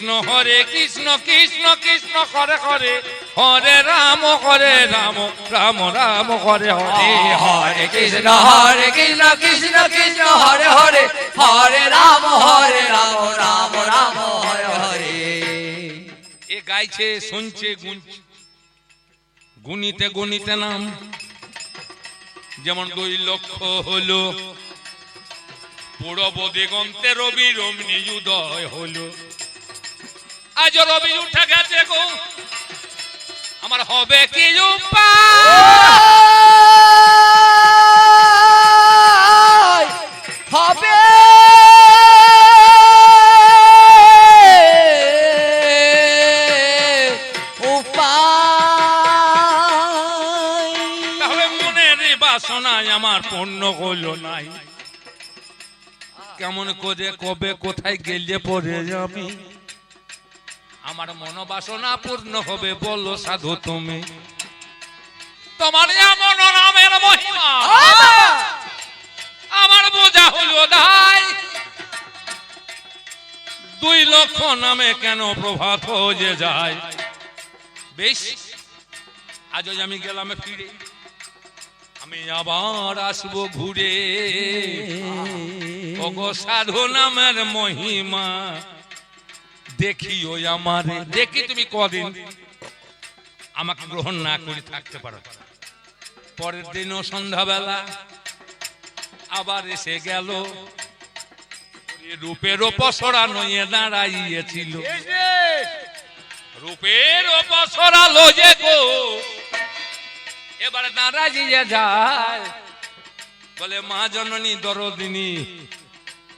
কৃষ্ণ হরে কৃষ্ণ কৃষ্ণ কৃষ্ণ হরে হরে। হরে রাম হরে রাম রাম রাম হরে হরে। হরে কৃষ্ণ হরে কৃষ্ণ কৃষ্ণ কৃষ্ণ হরে হরে। হরে রাম হরে রাম রাম রাম হরে হরে। এ গাইছে শুনছে গুনছে। গুনিতে গুনিতে নাম। যেমন দুই লক্ষ হলো। পূরব দিগন্তে রবি রমণী উদয় হলো। আজ রবি উঠে গেছে গো। আমার হবে কি? হবে। আমার পূর্ণ হলো নাই। কেমন করে কবে কোথায় গেলে পরে আমি? আমার মনোবাসনা পূর্ণ হবে, বলো সাধু তুমি। তোমার এমন নামের মহিমা। আমার বোঝা হলো দাই দুই লক্ষ নামে কেন প্রভাত হয়ে যায়? বেশ আজ আমি গেলাম ফিরে, আমি আবার আসব ঘুরে। ওগো সাধু নামের মহিমা। দেখি ওই আমার। দেখি তুমি কদিন আমাকে গ্রহণ না করে থাকতে পারো। পরের দিনও সন্ধ্যাবেলা আবার এসে গেল। রূপের পসরা নয়ে দাঁড়াইয়েছিল। রূপের পসরা লোজে গো। এবার দাঁড়াইয়ে যায়। বলে মা জননী দরদিনী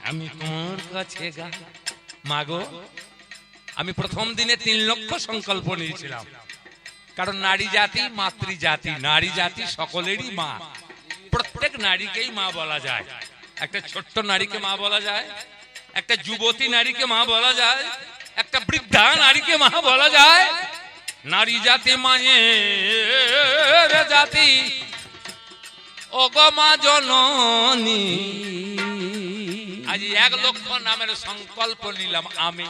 আমি তোমার কাছে গা মাগো আমি প্রথম দিনে তিন লক্ষ সংকল্প নিয়েছিলাম। কারণ নারী জাতি, মাতৃ জাতি, নারী জাতি সকলেরই মা। প্রত্যেক নারীকেই মা বলা যায়। একটা ছোট্ট নারীকে মা বলা যায়, একটা যুবতী নারীকে মা বলা যায়, একটা বৃদ্ধা নারীকে মা বলা যায়। নারী জাতি মায়ের জাতি। অগমা জননী। আজ এক লক্ষ নামের সংকল্প নিলাম আমি।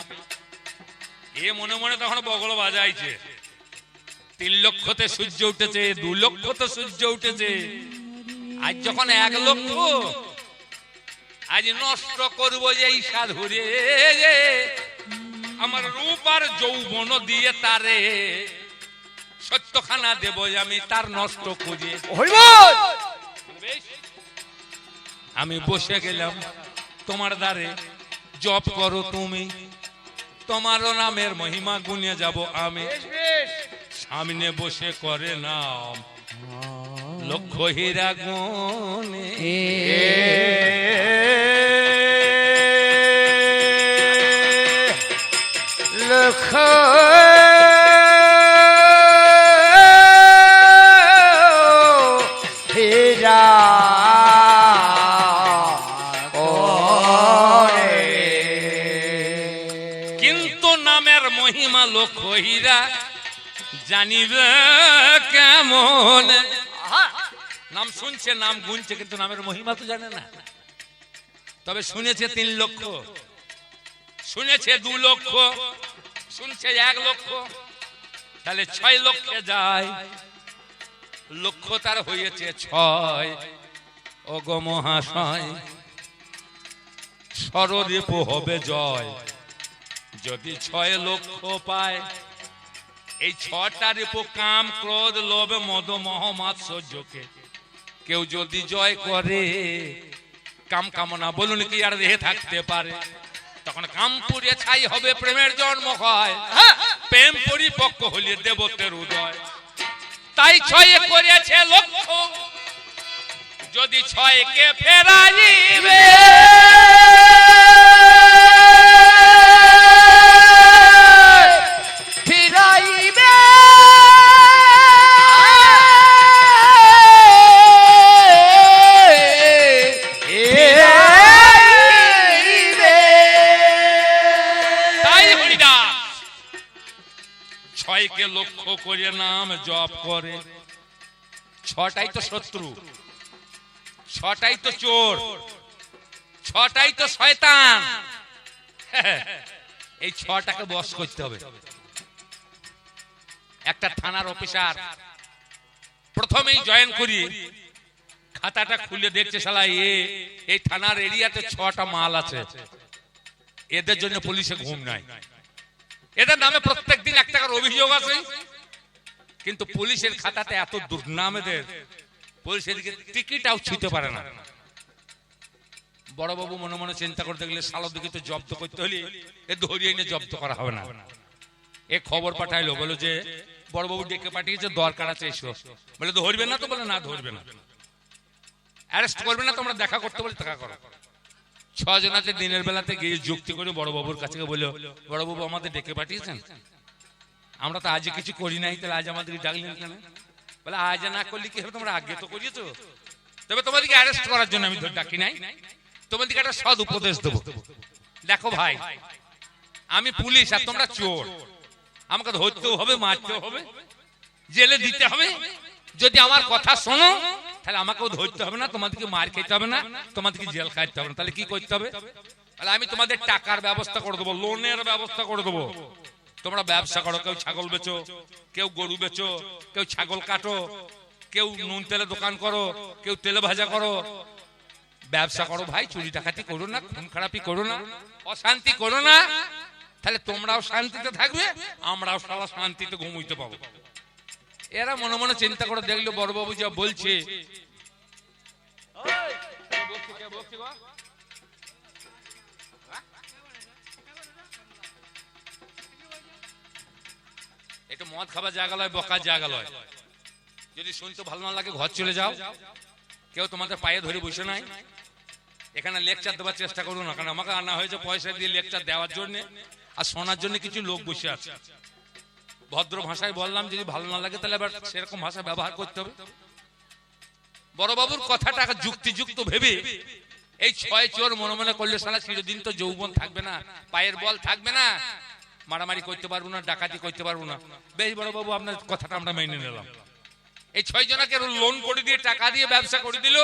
এ মনে মনে তখন বগল বাজাইছে। তিন লক্ষতে সূর্য উঠেছে দু লক্ষতে সূর্য উঠেছে। আজ যখন এক লক্ষ আজ নষ্ট করব যে এই সাধুরে। আমার রূপ আর যৌবন দিয়ে তারে সত্যখানা দেব আমি তার নষ্ট খুঁজে। আমি বসে গেলাম তোমার দ্বারে। জপ করো তুমি। তোমারও নামের মহিমা গুনে যাব আমি। সামনে বসে করে নাম। লক্ষ হীরা গুনে লক্ষ লক্ষ হীরা জানিবে কেমন? নাম শুনছে, নাম গুনছে, কিন্তু নামের মহিমা তো জানে না। তবে শুনেছে তিন লক্ষ, শুনেছে দু লক্ষ, শুনছে এক লক্ষ, তাহলে ছয় লক্ষে যায়। লক্ষ তার হয়েছে ছয় অগ মহাশয় সরদীপ হবে জয়। যদি ছয় লক্ষ পায়, এই ছটা রেপো কাম, ক্রোধ, লোভ মদ মহ মাৎসর্যকে কেউ যদি জয় করে, কাম কামনা বলুন কি আর দেহে থাকতে পারে? তখন কামপুরে ছাই হবে, প্রেমের জন্ম হয়। প্রেম পরিপক্ক হলে দেবতের উদয়। তাই ছয়ে করেছে লক্ষ্য। যদি ছয়কে ফিরাইবে ছয়কে লক্ষ্য করে নাম জপ করে। ছটাই তো শত্রু। ছটাই তো চোর। ছটাই তো শয়তান। এই ছটাকে বস করতে হবে। একটা থানার অফিসার প্রথমেই জয়েন করি। খাতাটা খুলে দেখছে শালা, এ, এই থানার এরিয়াতে ছটা মাল আছে। এদের জন্য পুলিশে ঘুম নাই। এদের নামে প্রত্যেক এক টাকার অভিযোগ আছে। কিন্তু পুলিশের খাতাতে এত টিকিটাও পারে না। বড়বাবু মনে মনে চিন্তা করতে গেলে সালো দিকে তো জব্দ করতে হলে এ ধরিয়ে এনে জব্দ করা হবে না। এ খবর পাঠাইলো বলো যে, বড়বাবু ডেকে পাঠিয়েছে, দরকার আছে এসো। বলে ধরবে না তো? বলে না, ধরবে না। অ্যারেস্ট করবে না তোমরা দেখা করতে বলে, দেখা করো। ছজন আছে দিনের বেলাতে গিয়ে যুক্তি করে বড়বাবুর কাছে গিয়ে বলল, বড়বাবু আমাদের ডেকে পাঠিয়েছেন? আমরা তো আজ কিছু করি নাই, তাহলে আজ আমাদেরকে ডাকলেন কেন? বলে, আজ না করলে কি হবে? তোমরা আগে তো করিয়েছো। তবে তোমাদেরকে অ্যারেস্ট করার জন্য আমি ডাকি নাই। তোমাদেরকে একটা সদ উপদেশ দেবো। দেখো ভাই, আমি পুলিশ আর তোমরা চোর। আমাকে ধরতেও হবে, মারতেও হবে, জেলে দিতে হবে। যদি আমার কথা শোনো, তাহলে আমাকেও ধরতে হবে না, তোমাদেরকে মার খেতে হবে না, তোমাদেরকে জেল খাইতে হবে না। তাহলে কি করতে হবে? তাহলে আমি তোমাদের টাকার ব্যবস্থা করে দেবো লোনের ব্যবস্থা করে দেবো। তোমরা ব্যবসা করো, কেউ ছাগল বেচো, কেউ গরু বেচো, কেউ ছাগল কাটো, কেউ নুন তেলে দোকান করো, কেউ তেলে ভাজা করো। ব্যবসা করো ভাই, চুরি ডাকাতি করো না, খুন খারাপি করো না, অশান্তি করো না। তাহলে তোমরাও শান্তিতে থাকবে, আমরাও সারা শান্তিতে ঘুমুইতে পাবো। এরা মনে মনে চিন্তা করে দেখল, বড়বাবু যা বলছে। একটু মদ খাবার জায়গা লয়, বকার জায়গা লয়। যদি শুনতে ভালো না লাগে, ঘর চলে যাও। কেউ তোমাদের পায়ে ধরে বসে নাই। এখানে লেকচার দেওয়ার চেষ্টা করুন না, কারণ আমাকে আনা হয়েছে পয়সা দিয়ে লেকচার দেওয়ার জন্য, আর শোনার জন্য কিছু লোক বসে আছে। ভদ্র ভাষায় বললাম, যদি ভালো না লাগে, তাহলে এবার সেরকম ভাষা ব্যবহার করতে হবে। বড়বাবুর কথাটা যুক্তিযুক্ত ভেবে, এই ছয় চোর মনে মনে করলে সারা চিরদিন তো যৌবন থাকবে না, পায়ের বল থাকবে না। মারামারি করতে পারব না, ডাকাতি করতে পারব না। বেশ বড় বাবু, আপনার কথাটা আমরা মেনে নিলাম। এই ছয় জনকে লোন করে দিয়ে, টাকা দিয়ে ব্যবসা করে দিল।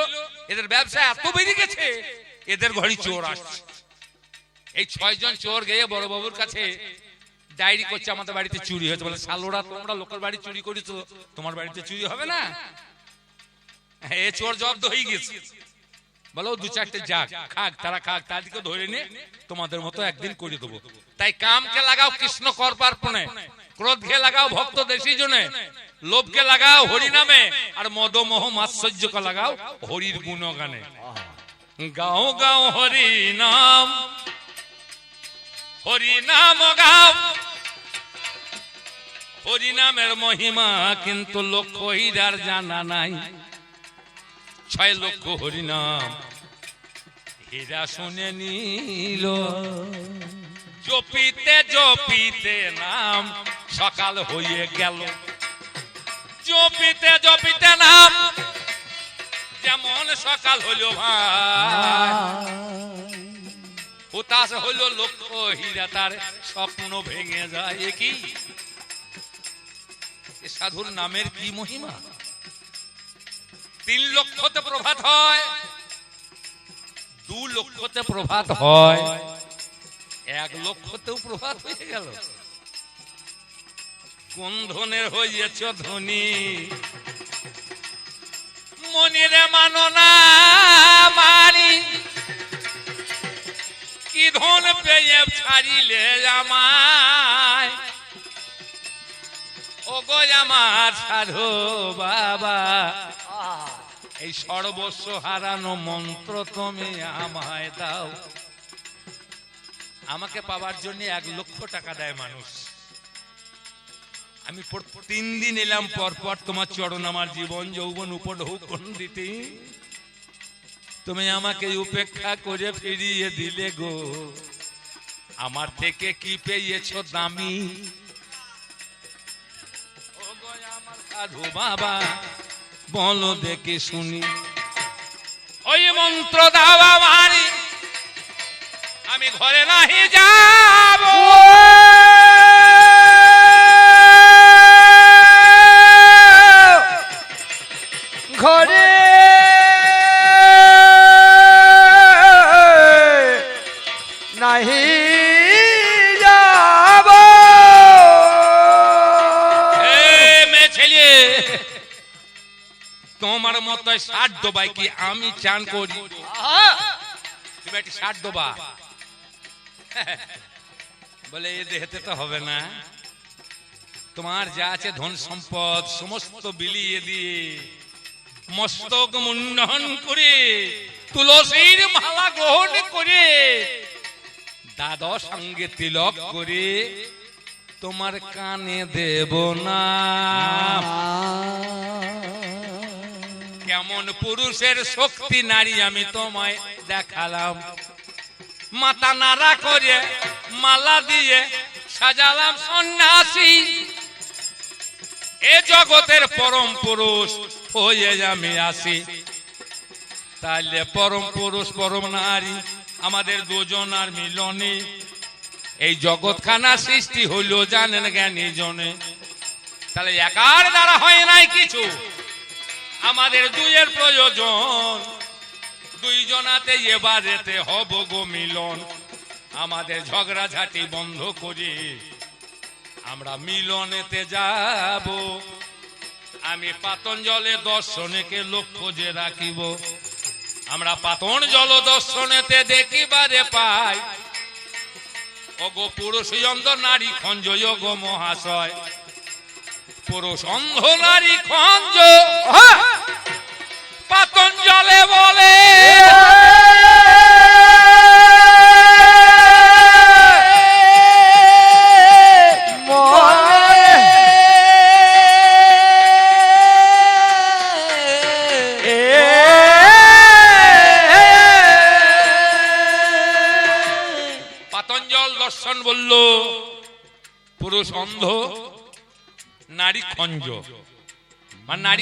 এদের ব্যবসা এত বেড়ে গেছে, এদের ঘরে চোর আসছে। এই ছয় জন চোর গিয়ে বড় বাবুর কাছে ডায়েরি করছে, আমাদের বাড়িতে চুরি হয়েছে। বলে সালোরা তোমরা লোকের বাড়ি চুরি করেছ। তোমার বাড়িতে চুরি হবে না? এ চোর জব্দ হয়ে গেছে। বলো দু চারটে যাক খাক তারা খাক তাদেরকে ধরে নিয়ে তোমাদের মতো একদিন করে দেবো। তাই কামকে লাগাও কৃষ্ণ করপার্পণে ক্রোধকে লাগাও ভক্ত দেশি জনে লোভকে লাগাও হরি নামে আর মদমোহ মাৎসর্যকে লাগাও হরির গুণগানে। গাও গাও হরি নাম হরি নাম গাও। হরি নামের মহিমা কিন্তু লক্ষ্য হীরার জানা নাই। ছয় লক্ষ হরিনাম। হীরা শুনে নিল, জপিতে জপিতে নাম, সকাল হয়ে গেল। জপিতে জপিতে নাম, যেমন সকাল হলো ভাই। হতাশ হলো লক্ষ্য হীরা, তার স্বপ্ন ভেঙে যায় কি? সাধুর নামের কি মহিমা? তিন লক্ষতে প্রভাত হয়। দু লক্ষতে প্রভাত হয়। এক লক্ষতেও প্রভাত হয়ে গেল। কোন ধনের হইয়াছ ধনী? মনিরে মানো না মারি। কি ধন পেয়ে ছাড়িলে আমায়? ও গো আমার সাধু বাবা। এই সর্বস্ব হারানো মন্ত্র তুমি আমায় দাও। আমাকে পাওয়ার জন্য এক লক্ষ টাকা দেয় মানুষ। আমি তিন দিন এলাম, পর পর তোমার চরণ আমার জীবন যৌবন উপঢৌকন দিতে তুমি আমাকে উপেক্ষা করে ফিরিয়ে দিলে গো। আমার থেকে কি পেয়েছ দামি? ও গো আমার সাধু বাবা বলো দেখে শুনি। ওই মন্ত্র দাওয়া মারি আমি ঘরে নাহি যাব। মতো ষাট ডোবাই কি আমি চান করি? তুমি একটি ষাট ডোবা বলে এ দেহেতে তো হবে না। তোমার যা আছে ধন সম্পদ সমস্ত বিলিয়ে দিয়ে মস্তক মুন্ডন করে তুলসীর মালা গ্রহণ করে দাদা সঙ্গে তিলক করে তোমার কানে দেব না। পুরুষের শক্তি নারী আমি তোমায় দেখালাম। মাথা নাড়া করে মালা দিয়ে সাজালাম সন্ন্যাসী। এ জগতের পরম পুরুষ হয়ে আমি আসি। তাহলে পরম পুরুষ, পরম নারী, আমাদের দুজনার মিলনে এই জগৎখানা সৃষ্টি হইল জানেন জ্ঞানী জনে তাহলে একার দ্বারা হয় নাই কিছু। আমাদের দুইয়ের প্রয়োজন। দুইজনাতে এবারেতে হব গো মিলন। আমাদের ঝগড়াঝাটি বন্ধ করি। আমরা মিলনেতে যাব। আমি পাতন জলে দর্শনেকে লক্ষ্য যে রাখিব। আমরা পাতন জল দর্শনেতে দেখিবারে পাই। অগো পুরুষ অন্ধ নারী খঞ্জয় গো মহাশয়। পুরুষ অন্ধ নারী খঞ্জ পাতন জলে বলে।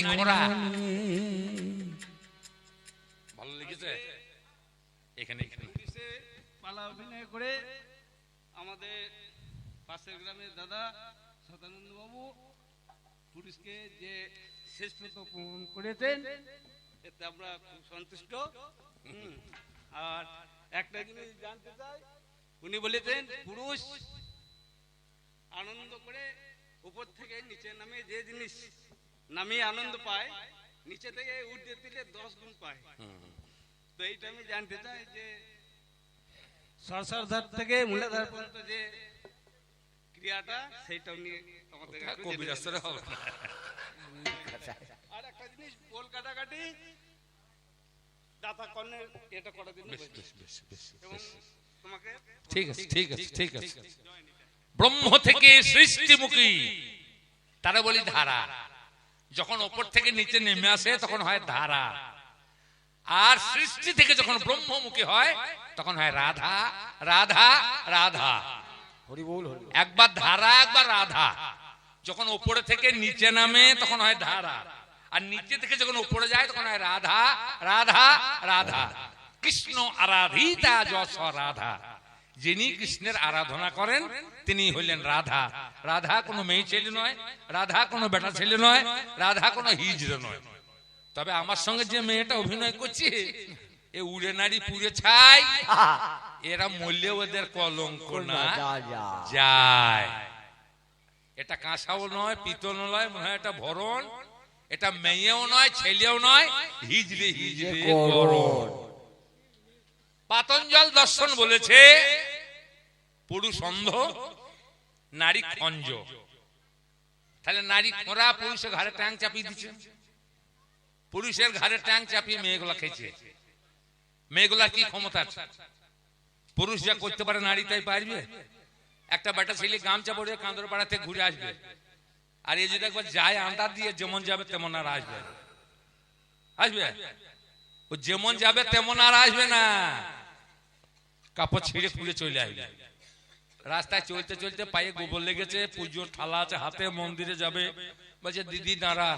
নারী খোরা ভালো লেগেছে? এখানে এখানে। পালা অভিনয় করে আমাদের পাশের গ্রামের দাদা সদানন্দ বাবু পুলিশকে যে শ্রেষ্ঠত্ব প্রমাণ করেছেন এতে আমরা খুব সন্তুষ্ট। আর একটা জিনিস জানতে চাই উনি বলেছেন পুরুষ আনন্দ করে উপর থেকে নিচে নামে যে জিনিস নামিয়ে আনন্দ পায় নিচে থেকে উঠতে দিলে দশ গুণ পায়। তো এইটা আমি জানতে চাই যে সরসরধার থেকে মূলাধার পর্যন্ত যে ক্রিয়াটা সেইটা উনি আমাদের একটু কবিরাস্তরে হবে আর একটা জিনিস গোল কাটাকাটি দাতা কর্ণের এটা এবং। তোমাকে ঠিক আছে ঠিক আছে ঠিক আছে। ব্রহ্ম থেকে সৃষ্টিমুখী তারা বলি ধারা। যখন ওপর থেকে নিচে নেমে আসে তখন হয় ধারা। আর সৃষ্টি থেকে যখন ব্রহ্মমুখী হয় তখন হয় রাধা রাধা রাধা। একবার ধারা একবার রাধা। যখন ওপরে থেকে নিচে নামে তখন হয় ধারা। আর নিচে থেকে যখন উপরে যায় তখন হয় রাধা রাধা রাধা। কৃষ্ণ আরাধিতা যশ রাধা। যিনি কৃষ্ণের আরাধনা করেন তিনি হইলেন রাধা। রাধা কোনো মেয়ে ছেলে নয় রাধা কোনো বেটা ছেলে নয় রাধা কোনো হিজড়ে নয়। তবে আমার সঙ্গে যে মেয়েটা অভিনয় করছে এ উড়ে নারী পুড়ে ছাই এরা মূল্যে ওদের কলঙ্ক না যায়। এটা কাঁসাও নয় পিতল নয় মনে হয় এটা ভরণ। এটা মেয়েও নয় ছেলেও নয় হিজড়ে হিজড়ে গরণ পাতঞ্জল দর্শন বলেছে পুরুষ অন্ধ নারী খঞ্জ। তাহলে নারী খোঁড়া, পুরুষের ঘাড়ে ট্যাং চাপিয়ে দিচ্ছে। পুরুষের ঘাড়ে ট্যাং চাপিয়ে মেয়েগুলা খেয়েছে। মেয়েগুলার কি ক্ষমতা আছে? পুরুষ যা করতে পারে নারী তাই পারবে। একটা বেটা ছেলে গামছা পরে কাঁদর পাড়াতে ঘুরে আসবে। আর এই যদি একবার যায় আন্দাজ দিয়ে যেমন যাবে, তেমন আর আসবে আসবে? ও যেমন যাবে, তেমন আর আসবে না। কাপড় ছিঁড়ে খুলে চলে আসবে রাস্তায় চলতে চলতে পায়ে গোবর লেগেছে পুজোর থালা আছে হাতে মন্দিরে যাবে। বলছে দিদি দাঁড়া।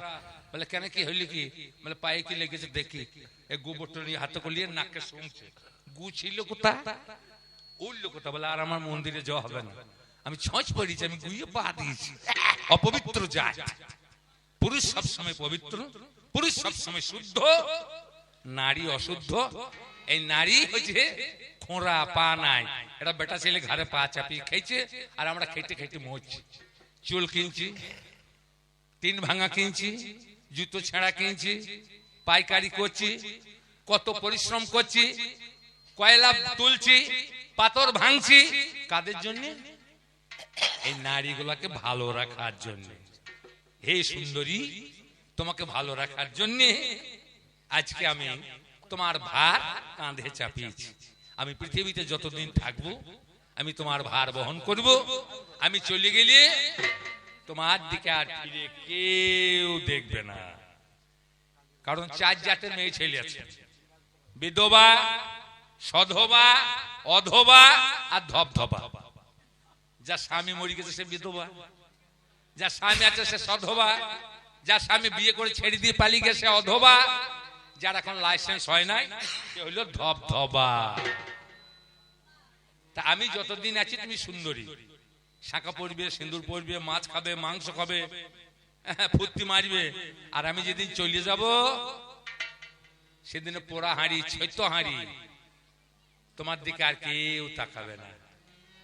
বলে কেন কি হইলি কি? বলে পায়ে কি লেগেছে দেখি। এই গোবরটা নিয়ে হাতে করলিয়ে নাকে শুনছে গু ছিল কোথা উঠল কোথা বলে আর আমার মন্দিরে যাওয়া হবে না। আমি ছঁচ পড়িয়েছি আমি গুইয়ে পা দিয়েছি। অপবিত্র যায় পুরুষ সবসময় পবিত্র পুরুষ সবসময় শুদ্ধ নারী অশুদ্ধ। এই নারী হচ্ছে খোঁড়া পা নাই। এটা বেটা ছেলে ঘরে পা চাপিয়ে খেয়েছে, আর আমরা খেতে খেতে মরছি। চুল কিনছি, তিন ভাঙা কিনছি, জুতো ছেঁড়া কিনছি, পাইকারি করছি, কত পরিশ্রম করছি, কয়লা তুলছি, পাথর ভাঙছি। কাদের জন্য? এই নারীগুলাকে ভালো রাখার জন্য। হে সুন্দরী, তোমাকে ভালো রাখার জন্য আজকে আমি তোমার ভার কাঁধে চাপিয়েছি। আমি পৃথিবীতে যতদিন থাকব, আমি তোমার ভার বহন করব। আমি চলে গেলে তোমার দিকে আর ফিরে কেউ দেখবে না। কারণ চার জাতের মেয়ে ছেলে আছে। বিধবা, সধবা, অধবা আর ধবধবা যা স্বামী মরে গেছে সে বিধবা। যা স্বামী আছে সে সধবা। যা স্বামী বিয়ে করে ছেড়ে দিয়ে পালিয়ে গেছে অধবা। যার এখন লাইসেন্স হয় নাই হইল ধবধবা। তা আমি যতদিন আছি তুমি সুন্দরী। শাঁখা পরবে সিঁদুর পরবে মাছ খাবে মাংস খাবে হ্যাঁ, ফুর্তি মারবে। আর আমি যেদিন চলে যাব সেদিনে পোড়া হাঁড়ি ছৈত হাঁড়ি। তোমার দিকে আর কেউ তাকাবে না।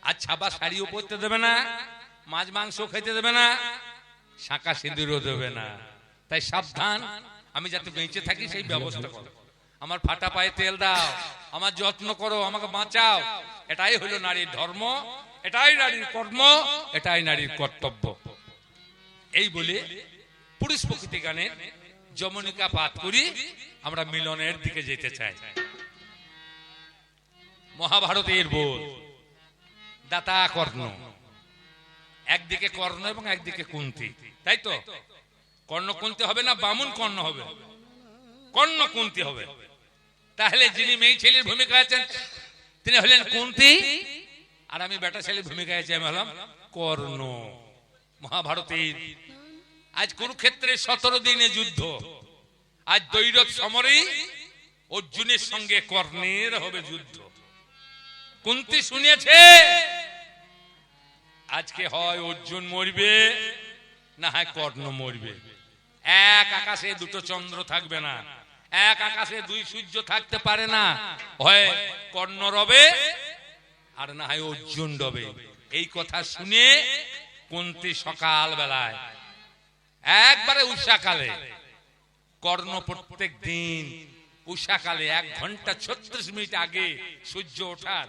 আর ছাপা শাড়িও পরতে দেবে না মাছ মাংস খেতে দেবে না শাঁকা সিঁদুরও দেবে না। তাই সাবধান আমি যাতে বেঁচে থাকি সেই ব্যবস্থা করো। আমার ফাটা পায়ে তেল দাও, আমার যত্ন করো, আমাকে বাঁচাও। এটাই হলো নারীর ধর্ম, এটাই নারীর কর্ম, এটাই নারীর কর্তব্য। এই বলে পুরুষ প্রকৃতি গানের যমনিকা পাঠ করি, আমরা মিলনের দিকে যেতে চাই। মহাভারতের বোধ, দাতা কর্ণ। একদিকে কর্ণ এবং একদিকে কুন্তি, তাই তো? কর্ণ কুন্তি হবে না, বামুন কর্ণ হবে। কর্ণ কুন্তি হবে। তাহলে যিনি মেয়ে ছেলের ভূমিকা আছেন, তিনি হলেন কুন্তি। আর আমি বেটা ছেলের ভূমিকা আছি, আমি হলাম কর্ণ। মহাভারতের আজ কুরুক্ষেত্রে সতেরো দিনে যুদ্ধ। আজ দৈরথ সমরেই অর্জুনের সঙ্গে কর্ণের হবে যুদ্ধ। কুন্তি শুনেছে, আজকে হয় অর্জুন মরবে, না হয় কর্ণ মরবে। এক আকাশে দুটো চন্দ্র থাকবে না। এক আকাশে দুই সূর্য থাকতে পারে না। হয় কর্ণ রবে আর না হয় অর্জুন রবে। এই কথা শুনে কুন্তি সকাল বেলায় একবারে উষাকালে কর্ণ প্রত্যেক দিন উষাকালে এক ঘণ্টা ছত্রিশ মিনিট আগে সূর্য ওঠার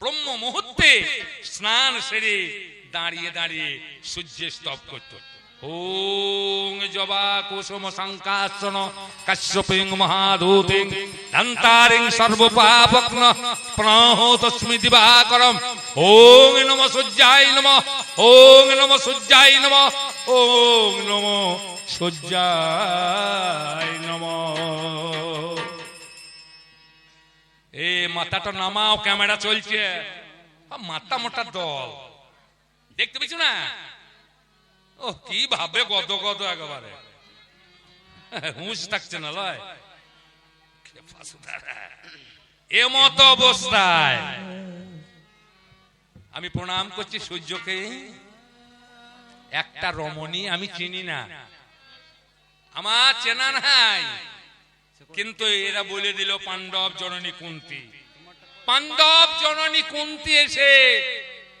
ব্রহ্ম মুহূর্তে স্নান সেরে দাঁড়িয়ে দাঁড়িয়ে সূর্যের স্তব করত ওং জবা কুসুম সংকাসন কাশ্যপিং দিবাকরম ওং নম নম ওং মাথাটা নামাও, ক্যামেরা চলছে। মাথা মোটা দল। দেখতে না? ও, কি ভাবে গদ গদ একেবারে। হুঁশ থাকছে না, লয়। খেপা সুধারা। এ মত অবস্থায়। আমি প্রণাম করছি সূর্যকে। একটা রমণী আমি চিনি না। আমার চেনা নাই। কিন্তু এরা বলে দিল, পাণ্ডব জননী কুন্তি। পাণ্ডব জননী কুন্তি এসে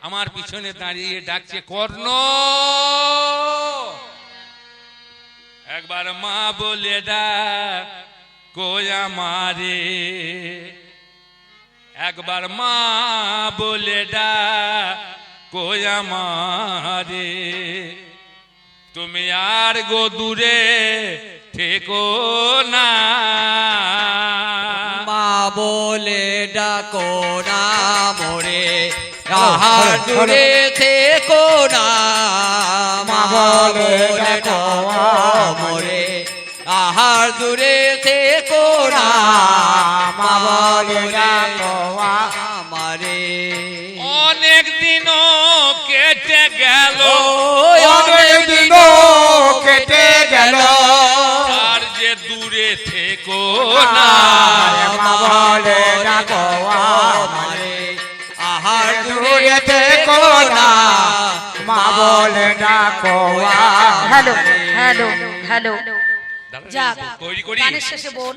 আমার পিছনে দাঁড়িয়ে ডাকছে, কর্ণ! একবার মা বলে ডাক কোয়া মারে একবার মা বলে ডাক কোয়া মারে তুমি আর গো দূরে থেকো না। মা বলে ডাকো না মোরে আহার দূরে থেকো দূরে থেকো না মা বলে ডাকো আমারে। অনেক দিনও কেটে গেল। অনেক দিন কেটে গেল। আর যে দূরে থেকো না মা বলে ডাকো আমারে। আহার দূরে থেকো না মা বলে ডাকো হ্যালো হ্যালো হ্যালো। যাক গানের শেষে বল